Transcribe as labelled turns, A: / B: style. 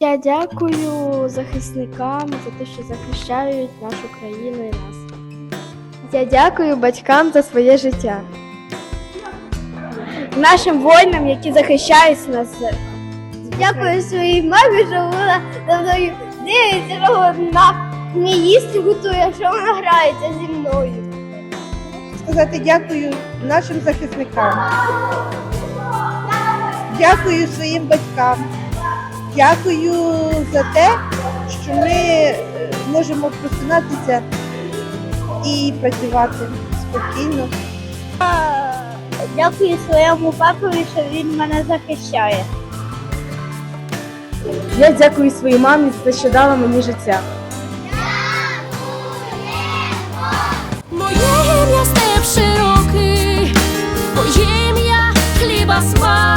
A: Я дякую захисникам за те, що захищають нашу країну і нас. Я дякую батькам за своє життя. Нашим воїнам, які захищають нас. Дякую своїй мамі, що вона за мною дивиться, що вона мені їсти готує, що вона грається зі мною.
B: сказати дякую нашим захисникам. Дякую своїм батькам. Дякую за те, що ми е, можемо просинатися і працювати спокійно.
A: Дякую своєму папові, що він мене захищає.
C: Я дякую своїй мамі за те, що дала мені життя.
D: Моє ім'я степ широкий, моє ім'я хліба смак.